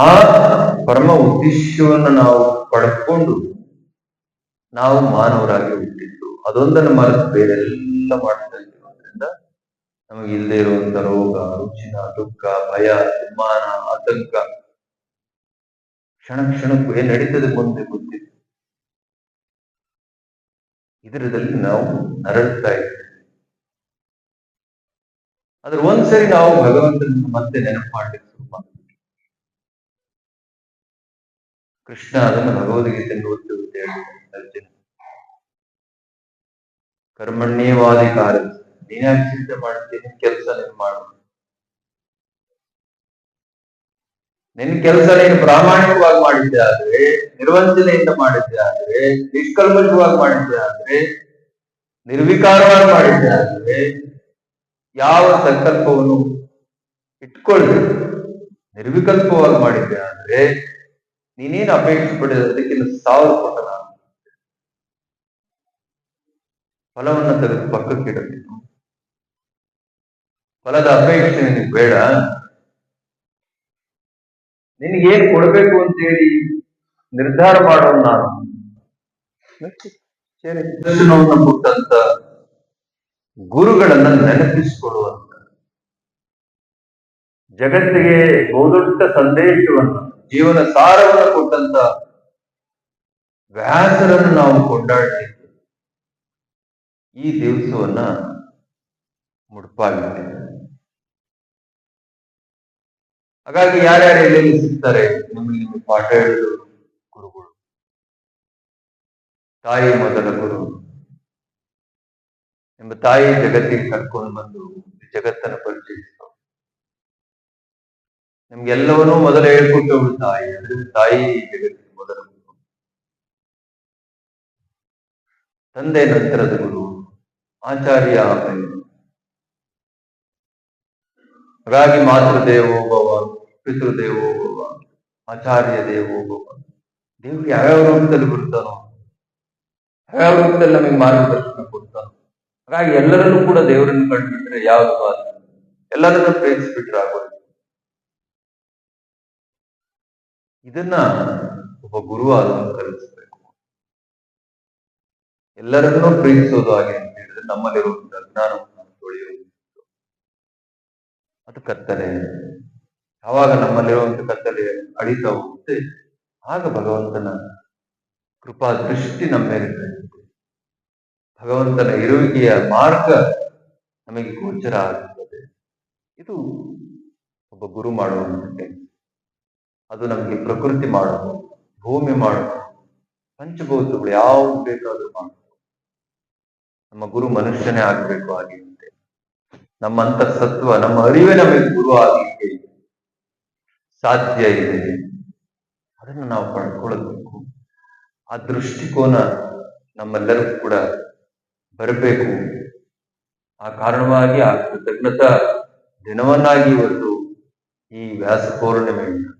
ಆ ಪರಮ ಉದ್ದೇಶವನ್ನು ನಾವು ಪಡ್ಕೊಂಡು ನಾವು ಮಾನವರಾಗಿ ಹುಟ್ಟಿದ್ದು. ಅದೊಂದನ್ನು ಮರೆತು ಬೇರೆಲ್ಲ ಮಾಡ್ತಾ ಇದ್ದೀವಿ. ಅದರಿಂದ ನಮಗೆ ಇಲ್ಲದೆ ಇರುವಂತ ರೋಗ ರುಚಿನ ದುಃಖ, ಭಯ ಅಭಿಮಾನ ಆತಂಕ ಕ್ಷಣ ಕ್ಷಣಕ್ಕೂ ಏನ್ ನಡೀತದೆ ಮುಂದೆ ಗೊತ್ತಿಲ್ಲ ಇದರದಲ್ಲಿ ನಾವು ನರಳ್ತಾ ಇದ್ದೇವೆ. ಆದ್ರೆ ಒಂದ್ಸರಿ ನಾವು ಭಗವಂತನ ಮತ್ತೆ ನೆನಪು ಮಾಡ್ಲಿಕ್ಕೆ ಶುರು ಮಾಡ್ತೀವಿ. ಕೃಷ್ಣ ಅದನ್ನು ಭಗವದ್ಗೀತೆಯನ್ನು ಓದ್ತು ಅಂತ ಹೇಳ್ತಾನೆ ಅರ್ಜುನ. ಚಿಂತೆ ಮಾಡ್ತೀನಿ ಕೆಲಸ ನೀನು ಮಾಡು. ನಿನ್ ಕೆಲಸ ನೀನು ಪ್ರಾಮಾಣಿಕವಾಗಿ ಮಾಡಿದ್ದೆ ಆದ್ರೆ, ನಿರ್ವಂಚನೆಯಿಂದ ಮಾಡಿದ್ದೆ ಆದ್ರೆ, ನಿಷ್ಕಲ್ಮಶವಾಗಿ ಮಾಡಿದ್ದೆ ಆದ್ರೆ, ನಿರ್ವಿಕಾರವಾಗಿ ಮಾಡಿದ್ದೆ ಆದ್ರೆ, ಯಾವ ಸಂಕಲ್ಪವನ್ನು ಇಟ್ಕೊಳ್ಳಿ ನಿರ್ವಿಕಲ್ಪವಾಗಿ ಮಾಡಿದ್ದೆ ಆದ್ರೆ ನೀನೇನು ಅಪೇಕ್ಷೆ ಪಡೆಯೋದಕ್ಕಿಂತ ಸಾವಿರ ಕೊಟ್ಟ ನಾನು ಫಲವನ್ನು ತೆಗೆದು ಪಕ್ಕಕ್ಕಿಡಬೇಕು ಫಲದ ಅಪೇಕ್ಷೆ ನಿನಗೆ ಬೇಡ. ನಿನಗೇನ್ ಕೊಡಬೇಕು ಅಂತ ಅಂತೇಳಿ ನಿರ್ಧಾರ ಮಾಡೋದು ನಾನು. ದರ್ಶನವನ್ನು ಕೊಟ್ಟಂತ ಗುರುಗಳನ್ನ ನೆನಪಿಸಿಕೊಳ್ಳುವಂತ ಜಗತ್ತಿಗೆ ಬಹುದೊಡ್ಡ ಸಂದೇಶವನ್ನು ಜೀವನ ಸಾರವನ್ನು ಕೊಟ್ಟಂತ ವ್ಯಾಸರನ್ನು ನಾವು ಕೊಂಡಾಡಲಿಕ್ಕೆ ಈ ದಿವಸವನ್ನ ಮುಡುಪಾಗಿದೆ. ಹಾಗಾಗಿ ಯಾರ್ಯಾರು ಎಲ್ಲೆಲ್ಲಿ ಸಿಗ್ತಾರೆ ನಿಮಗೆ ನಿಮಗೆ ಪಾಠ ಹೇಳಿದ್ರು ಗುರುಗಳು. ತಾಯಿ ಮೊದಲ ಗುರು. ನಿಮ್ಮ ತಾಯಿ ಜಗತ್ತಿಗೆ ಕರ್ಕೊಂಡು ಬಂದು ಜಗತ್ತನ್ನು ಪರಿಚಯಿಸಿದ್ರು ನಿಮ್ಗೆಲ್ಲವನ್ನೂ ಮೊದಲು ಹೇಳ್ಕೊಟ್ಟವಳು ತಾಯಿ ಅಂದ್ರೆ ತಾಯಿ ಮೊದಲ ಗುರು ತಂದೆ ನಂತರದ ಗುರು, ಆಚಾರ್ಯ ರಾಗಿ ಮಾತೃದೇವೋ ಭವ ಪಿತೃದೇವೋ ಭವ, ಆಚಾರ್ಯ ದೇವೋ ಭವ. ದೇವ್ರು ಯಾವ್ಯಾವ ರೂಪದಲ್ಲಿ ಬರ್ತಾನೋ ಯಾವ್ಯಾವ ರೂಪದಲ್ಲಿ ನಮಗೆ ಮಾರ್ಗದರ್ಶನ ಕೊಡ್ತಾನೋ, ಹಾಗಾಗಿ ಎಲ್ಲರನ್ನೂ ಕೂಡ ದೇವರನ್ನು ಕಂಡುಬಿಟ್ರೆ ಯಾವ್ದು ಎಲ್ಲರನ್ನೂ ಪ್ರೇಮಿಸ್ಬಿಟ್ರೆ ಆಗೋದು ಇದನ್ನ ಒಬ್ಬ ಗುರುವಾದವನು ಕಲಿಸ್ಬೇಕು ಎಲ್ಲರನ್ನೂ ಪ್ರೀತಿಸೋದು ಹಾಗೆ ಅಂತ ಹೇಳಿದ್ರೆ ನಮ್ಮಲ್ಲಿರುವಂತಹ ಜ್ಞಾನವನ್ನು ತೊಳೆಯುವುದು ಅದು ಕತ್ತಲೆ ಯಾವಾಗ ನಮ್ಮಲ್ಲಿರುವಂತ ಕತ್ತಲೆ ಅಡಿತಾ ಹೋಗುತ್ತೆ, ಆಗ ಭಗವಂತನ ಕೃಪಾ ದೃಷ್ಟಿ ನಮ್ಮ ಮೇಲೆ ಭಗವಂತನ ಇರುವಿಕೆಯ ಮಾರ್ಗ ನಮಗೆ ಗೋಚರ ಆಗುತ್ತದೆ ಇದು ಒಬ್ಬ ಗುರು ಮಾಡುವಂತ ಕೆಲಸ. ಅದು ನಮಗೆ ಪ್ರಕೃತಿ ಮಾಡೋದು ಭೂಮಿ ಮಾಡೋದು ಪಂಚಭೂತಗಳು ಯಾವ್ದು ಬೇಕಾದ್ರೂ ಮಾಡಬೇಕು ನಮ್ಮ ಗುರು ಮನುಷ್ಯನೇ ಆಗ್ಬೇಕು ಆಗಿರುತ್ತೆ ನಮ್ಮ ಅಂತಃಸತ್ವ ನಮ್ಮ ಅರಿವೇ ನಮಗೆ ಗುರು ಆಗಲಿಕ್ಕೆ ಸಾಧ್ಯ ಇದೆ. ಅದನ್ನು ನಾವು ಪಡ್ಕೊಳ್ಬೇಕು. ಆ ದೃಷ್ಟಿಕೋನ ನಮ್ಮೆಲ್ಲರಿಗೂ ಕೂಡ ಬರಬೇಕು. ಆ ಕಾರಣವಾಗಿ ಆ ಕೃತಜ್ಞತಾ ದಿನವನ್ನಾಗಿ ಇವತ್ತು ಈ ವ್ಯಾಸ ಪೌರ್ಣಿಮೆಯಿಂದ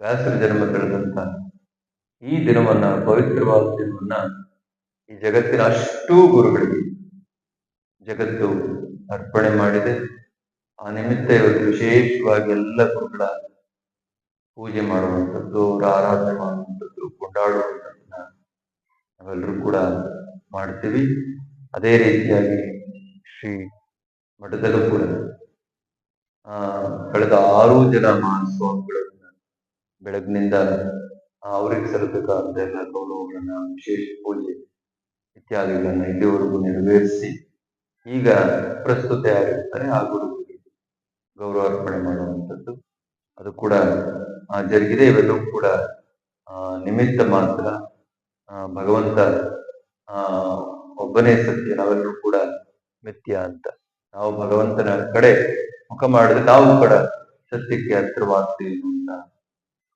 ವ್ಯಾಸರ ಜನ್ಮ ಬೆಳೆದಂತ ಈ ದಿನವನ್ನ ಪವಿತ್ರವಾದ ದಿನವನ್ನ ಈ ಜಗತ್ತಿನ ಅಷ್ಟೂ ಗುರುಗಳಿಗೆ ಜಗತ್ತು ಅರ್ಪಣೆ ಮಾಡಿದೆ. ಆ ನಿಮಿತ್ತ ಇವತ್ತು ವಿಶೇಷವಾಗಿ ಎಲ್ಲ ಗುರುಗಳ ಪೂಜೆ ಮಾಡುವಂಥದ್ದು, ಅವರ ಆರಾಧನೆ ಮಾಡುವಂಥದ್ದು, ಕೊಂಡಾಡುವಂಥದ್ದನ್ನ ನಾವೆಲ್ಲರೂ ಕೂಡ ಮಾಡ್ತೀವಿ. ಅದೇ ರೀತಿಯಾಗಿ ಶ್ರೀ ಮಠದಲ್ಲೂ ಕೂಡ, ಆ, ಕಳೆದ ಆರು ಜನ ಮಹಾಸ್ವಾಮಿಗಳನ್ನ ಬೆಳಗ್ನಿಂದ ಅವರಿಗೆ ಸಲ್ಲಬೇಕಾದ ಎಲ್ಲ ಗೌರವಗಳನ್ನ ವಿಶೇಷ ಪೂಜೆ ಇತ್ಯಾದಿಗಳನ್ನ ಇಲ್ಲಿವರೆಗೂ ನೆರವೇರಿಸಿ ಈಗ ಪ್ರಸ್ತುತ ಯಾರಿರ್ತಾರೆ ಆ ಗುರುಗಳಿಗೆ ಗೌರವ ಅರ್ಪಣೆ ಮಾಡುವಂಥದ್ದು. ಅದು ಕೂಡ ಜರುಗಿದೆ. ಇವೆಲ್ಲವೂ ಕೂಡ ನಿಮಿತ್ತ ಮಾತ್ರ ಭಗವಂತ ಒಬ್ಬನೇ ಸತ್ಯ, ನಾವೆಲ್ಲರೂ ಕೂಡ ಮಿಥ್ಯ ಅಂತ. ನಾವು ಭಗವಂತನ ಕಡೆ ಮುಖ ಮಾಡಿದ್ರೆ ನಾವು ಕೂಡ ಸತ್ಯಕ್ಕೆ ಹತ್ತಿರವಾಗ್ತೀವಿ ಅಂತ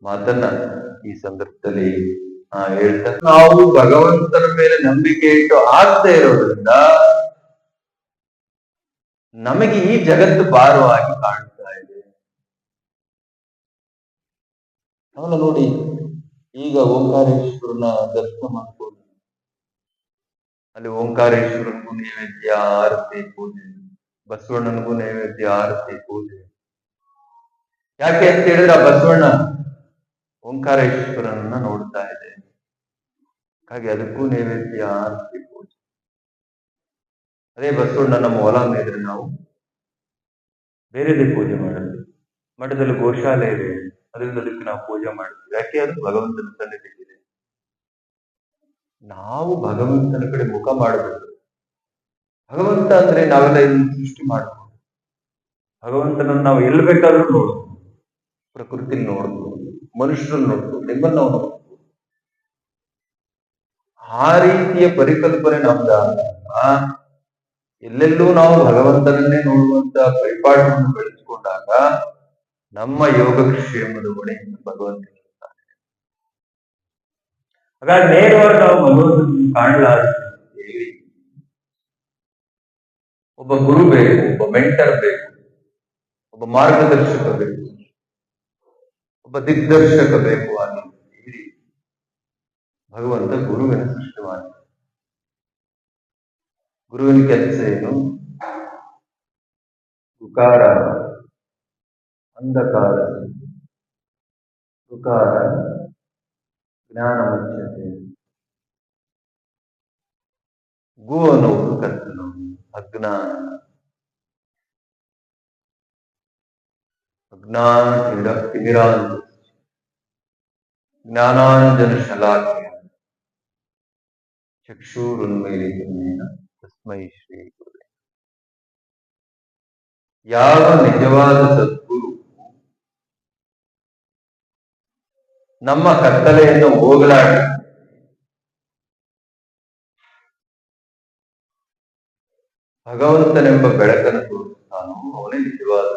ಮಾತನ್ನ ಈ ಸಂದರ್ಭದಲ್ಲಿ ಆ, ಹೇಳ್ತಾ ನಾವು ಭಗವಂತನ ಮೇಲೆ ನಂಬಿಕೆ ಇಟ್ಟು ಆಗ್ತಾ ಇರೋದ್ರಿಂದ ನಮಗೆ ಈ ಜಗತ್ತು ಭಾರವಾಗಿ ಕಾಣ್ತಾ ಇದೆ. ಅವನ ನೋಡಿ ಈಗ ಓಂಕಾರೇಶ್ವರನ ದರ್ಶನ ಮಾಡ್ಕೊಂಡು ಅಲ್ಲಿ ಓಂಕಾರೇಶ್ವರನಿಗೂ ನೈವೇದ್ಯ ಆರತಿ ಪೂಜೆ ಬಸವಣ್ಣನಿಗೂ ನೈವೇದ್ಯ ಆರತಿ ಪೂಜೆ. ಯಾಕೆ ಅಂತ ಹೇಳಿದ್ರೆ ಆ ಬಸವಣ್ಣ ಓಂಕಾರೇಶ್ವರನನ್ನ ನೋಡ್ತಾ ಇದೆ. ಹಾಗೆ ಅದಕ್ಕೂ ನೈವೇದ್ಯ ಆರತಿ ಪೂಜೆ. ಅದೇ ನಮ್ಮ ಹೊಲ ಮೇದ್ರೆ ನಾವು ಬೇರೆದೇ ಪೂಜೆ ಮಾಡಲ್ಲ. ಮಠದಲ್ಲಿ ಗೋಶಾಲೆ ಇದೆ. ಅದರಿಂದ ಅದಕ್ಕೆ ನಾವು ಪೂಜೆ ಮಾಡ್ತೀವಿ. ಯಾಕೆ ಅದು ಭಗವಂತನ ಸನ್ನಿಧಿಗಿದೆ ನಾವು ಭಗವಂತನ ಕಡೆ ಮುಖ ಮಾಡಬೇಕು. ಭಗವಂತ ಅಂದ್ರೆ ನಾವೆಲ್ಲ ಇದನ್ನು ಸೃಷ್ಟಿ ಮಾಡಬಹುದು ಭಗವಂತನನ್ನು ನಾವು ಎಲ್ಲಿ ಬೇಕಾದ್ರೂ ನೋಡ್ಬೋದು. ಪ್ರಕೃತಿ ನೋಡ್ಬೋದು. ಮನುಷ್ಯರನ್ನು ನೋಡ್ಬೋದು, ನಿಮ್ಮನ್ನ ನೋಡ್ಬೋದು. ಆ ರೀತಿಯ ಪರಿಕಲ್ಪನೆ ನಮ್ದ ಎಲ್ಲೆಲ್ಲೂ ನಾವು ಭಗವಂತನನ್ನೇ ನೋಡುವಂತ ಪರಿಪಾಠವನ್ನು ಬೆಳೆಸಿಕೊಂಡಾಗ ನಮ್ಮ ಯೋಗಕ್ಷೇಮದ ಹೊಣೆ ಭಗವಂತ ಹಾಗಾದ್ರೆ ನೇರವಾಗಿ ನಾವು ಭಗವಂತನ ಕಾಣಲಾರ ಒಬ್ಬ ಗುರು ಬೇಕು, ಒಬ್ಬ ಮೆಂಟರ್ ಬೇಕು, ಒಬ್ಬ ಮಾರ್ಗದರ್ಶಕ ಬೇಕು. ಒಬ್ಬ ದಿಗ್ದರ್ಶಕ ಬೇಕು ಅನ್ನೋದು ಭಗವಂತ ಗುರುವಿನ ಸೃಷ್ಟಿ ಗುರುವಿನ ಕೆಲಸ ಏನು? ಉಕಾರ ಅಂಧಕಾರ ಉಕಾರ ಜ್ಞಾನ ಮುಚ್ಚತೆ ಗು ಅನ್ನುವುದು ಕರ್ತನು, ಅಜ್ಞಾನ. ಅಜ್ಞಾನ ತಿಮಿರ ತಿಮಿರಾಂತ ಜ್ಞಾನಾಂಜನ ಶಲಾಖ್ಯ ಚಕ್ಷುರುನ್ಮೇಲಿತಮೇನ ತಸ್ಮೈ ಶ್ರೀ ಯಾವ ನಿಜವಾದ ಸದ್ಗುರು ನಮ್ಮ ಕತ್ತಲೆಯನ್ನು ಹೋಗಲಾಡಿ ಭಗವಂತನೆಂಬ ಬೆಳಕನ್ನು ತೋರಿಸ್ತಾನೋ ಅವನೇ ನಿಜವಾದ